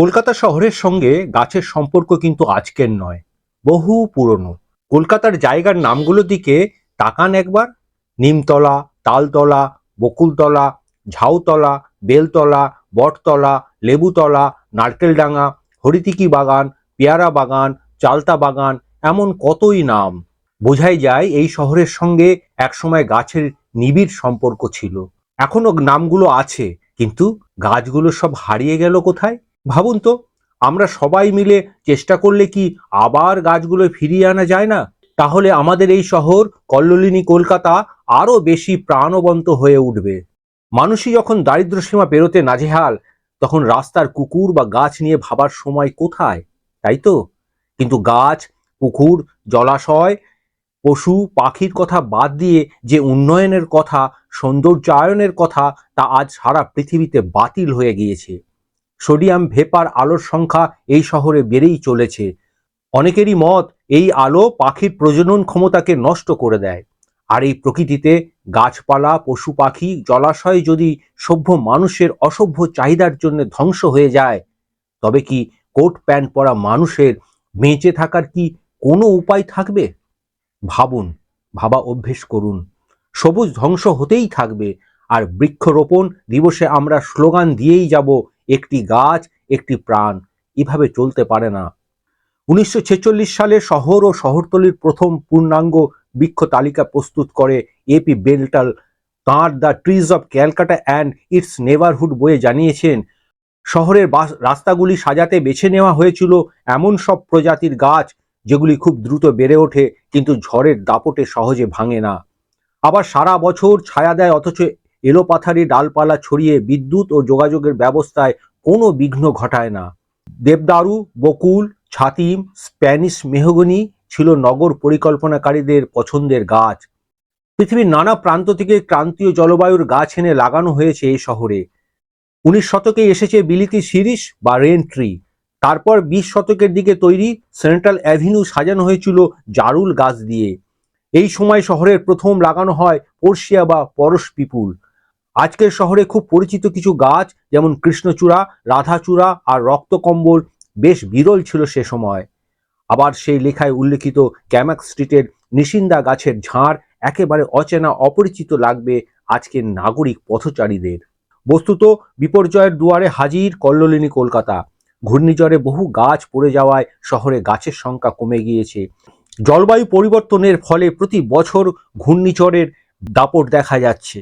কলকাতা শহরের সঙ্গে গাছের সম্পর্ক কিন্তু আজকের নয়, বহু পুরনো। কলকাতার জায়গার নামগুলোর দিকে তাকান একবার। নিমতলা, তালতলা, বকুলতলা, ঝাউতলা, বেলতলা, বটতলা, লেবুতলা, নারকেলডাঙ্গা, হরিতিকি বাগান, পেয়ারা বাগান, চালতা বাগান, এমন কতই নাম। বোঝাই যায় এই শহরের সঙ্গে একসময় গাছের নিবিড় সম্পর্ক ছিল। এখনও নামগুলো আছে, কিন্তু গাছগুলো সব হারিয়ে গেল কোথায়? ভাবুন তো, আমরা সবাই মিলে চেষ্টা করলে কি আবার গাছগুলো ফিরিয়ে আনা যায় না? তাহলে আমাদের এই শহর, কল্লোলিনী কলকাতা, আরও বেশি প্রাণবন্ত হয়ে উঠবে। মানুষই যখন দারিদ্র সীমা পেরোতে নাজেহাল, তখন রাস্তার কুকুর বা গাছ নিয়ে ভাবার সময় কোথায়? তাই তো? কিন্তু গাছ, পুকুর, জলাশয়, পশু, পাখির কথা বাদ দিয়ে যে উন্নয়নের কথা, সৌন্দর্যায়নের কথা, তা আজ সারা পৃথিবীতে বাতিল হয়ে গিয়েছে। সোডিয়াম ভেপার আলোর সংখ্যা এই শহরে বেড়েই চলেছে। অনেকেরই মত এই আলো পাখির প্রজনন ক্ষমতাকে নষ্ট করে দেয়। আর এই প্রকৃতিতে গাছপালা, পশু পাখি, জলাশয় যদি সভ্য মানুষের অসভ্য চাহিদার জন্য ধ্বংস হয়ে যায়, তবে কি কোট প্যান্ট পরা মানুষের বেঁচে থাকার কি কোনো উপায় থাকবে? ভাবুন, ভাবা অভ্যেস করুন। সবুজ ধ্বংস হতেই থাকবে। আর বৃক্ষরোপণ দিবসে আমরা স্লোগান দিয়েই যাব একটি গাছ, একটি প্রাণ। এভাবে চলতে পারে না। উনিশশো ছেচল্লিশ সালে শহর ও শহরতলির প্রথম পূর্ণাঙ্গ বৃক্ষ তালিকা প্রস্তুত করে এপি বেল্টাল তাঁর the trees of Calcutta and its neighbourhood বইয়ে জানিয়েছেন, শহরের রাস্তাগুলি সাজাতে বেছে নেওয়া হয়েছিল এমন সব প্রজাতির গাছ যেগুলি খুব দ্রুত বেড়ে ওঠে, কিন্তু ঝড়ের দাপটে সহজে ভাঙে না। আবার সারা বছর ছায়া দেয় অথচ এলোপাথারি ডালপালা ছড়িয়ে বিদ্যুৎ ও যোগাযোগের ব্যবস্থায় কোনো বিঘ্ন ঘটায় না। দেবদারু, বকুল, ছাতিম, স্প্যানিশ মেহগনি ছিল নগর পরিকল্পনাকারীদের পছন্দের গাছ। পৃথিবীর নানা প্রান্ত থেকে ক্রান্তীয় জলবায়ুর গাছ এনে লাগানো হয়েছে এই শহরে। উনিশ শতকে এসেছে বিলিতি শিরিষ বা রেন ট্রি। তারপর বিশ শতকের দিকে তৈরি সেন্ট্রাল অ্যাভিনিউ সাজানো হয়েছিল জারুল গাছ দিয়ে। এই সময় শহরের প্রথম লাগানো হয় পর্ষিয়া বা পরশ পিপুল। আজকের শহরে খুব পরিচিত কিছু গাছ, যেমন কৃষ্ণচূড়া, রাধাচূড়া আর রক্তকম্বল বেশ বিরল ছিল সে সময়। আবার সেই লেখায় উল্লেখিত ক্যামাক স্ট্রিটের নিশিন্দা গাছের ঝাড় একেবারে অচেনা অপরিচিত লাগবে আজকের নাগরিক পথচারীদের। বস্তুত বিপর্যয়ের দুয়ারে হাজির কল্লোলিনী কলকাতা। ঘূর্ণিঝড়ে বহু গাছ পড়ে যাওয়ায় শহরে গাছের সংখ্যা কমে গিয়েছে। জলবায়ু পরিবর্তনের ফলে প্রতি বছর ঘূর্ণিঝড়ের দাপট দেখা যাচ্ছে।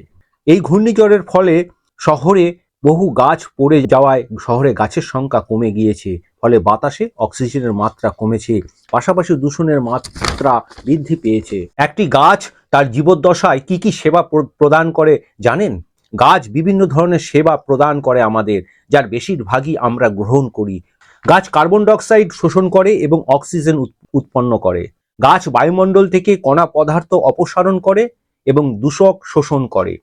এই ঘূর্ণিঝড়ের ফলে শহরে বহু গাছ পড়ে যাওয়ায় শহরে গাছের সংখ্যা কমে গিয়েছে। ফলে বাতাসে অক্সিজেনের মাত্রা কমেছে। পাশাপাশি দূষণের মাত্রা বৃদ্ধি পেয়েছে। একটি গাছ তার জীবদ্দশায় কি কি সেবা প্র- প্রদান করে জানেন? গাছ বিভিন্ন ধরনের সেবা প্রদান করে আমাদের, যার বেশিরভাগই আমরা গ্রহণ করি। গাছ কার্বন ডাইঅক্সাইড শোষণ করে এবং অক্সিজেন উৎ- উৎপন্ন করে। গাছ বায়ুমণ্ডল থেকে কণা পদার্থ অপসারণ করে এবং দূষক শোষণ করে।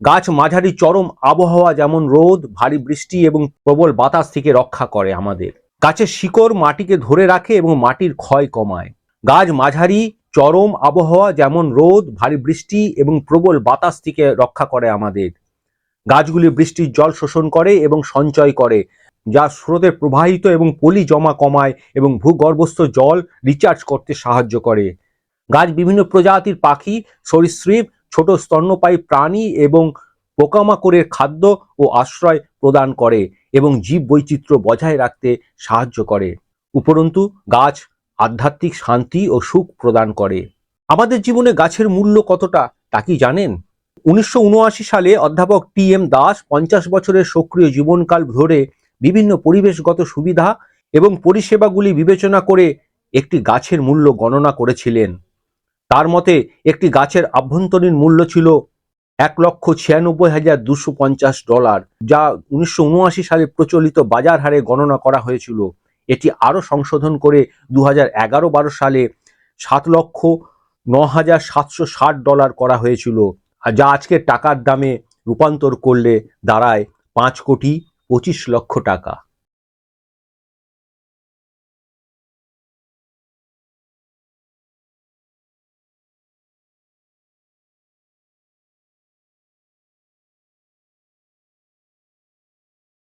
গাছ মাঝারি চরম আবহাওয়া যেমন রোদ, ভারী বৃষ্টি এবং প্রবল বাতাস থেকে রক্ষা করে আমাদের। গাছের শিকড় মাটিকে ধরে রাখে এবং মাটির ক্ষয় কমায়। গাছ মাঝারি, চরম আবহাওয়া যেমন রোদ, ভারী বৃষ্টি এবং প্রবল বাতাস থেকে রক্ষা করে আমাদের। গাছগুলি বৃষ্টির জল শোষণ করে এবং সঞ্চয় করে, যা স্রোতে প্রবাহিত এবং পলি জমা কমায় এবং ভূগর্ভস্থ জল রিচার্জ করতে সাহায্য করে। গাছ বিভিন্ন প্রজাতির পাখি, সরীসৃপ ছোট স্তন্যপায়ী প্রাণী এবং পোকামাকড়ের খাদ্য ও আশ্রয় প্রদান করে এবং জীব বৈচিত্র্য বজায় রাখতে সাহায্য করে। উপরন্তু, গাছ আধ্যাত্মিক শান্তি ও সুখ প্রদান করে। আমাদের জীবনে গাছের মূল্য কতটা, তা কি জানেন? উনিশশো উনআশি সালে অধ্যাপক টি এম দাস পঞ্চাশ বছরের সক্রিয় জীবনকাল ধরে বিভিন্ন পরিবেশগত সুবিধা এবং পরিষেবাগুলি বিবেচনা করে একটি গাছের মূল্য গণনা করেছিলেন। তার মতে একটি গাছের আভ্যন্তরীণ মূল্য ছিল এক লক্ষ ছিয়ানব্বই হাজার দুশো পঞ্চাশ ডলার, যা উনিশশো উনআশি সালে প্রচলিত বাজার হারে গণনা করা হয়েছিল। এটি আরও সংশোধন করে দু হাজার সালে সাত লক্ষ ন হাজার সাতশো ষাট ডলার করা হয়েছিল, যা আজকের টাকার দামে রূপান্তর করলে দাঁড়ায় পাঁচ কোটি পঁচিশ লক্ষ টাকা।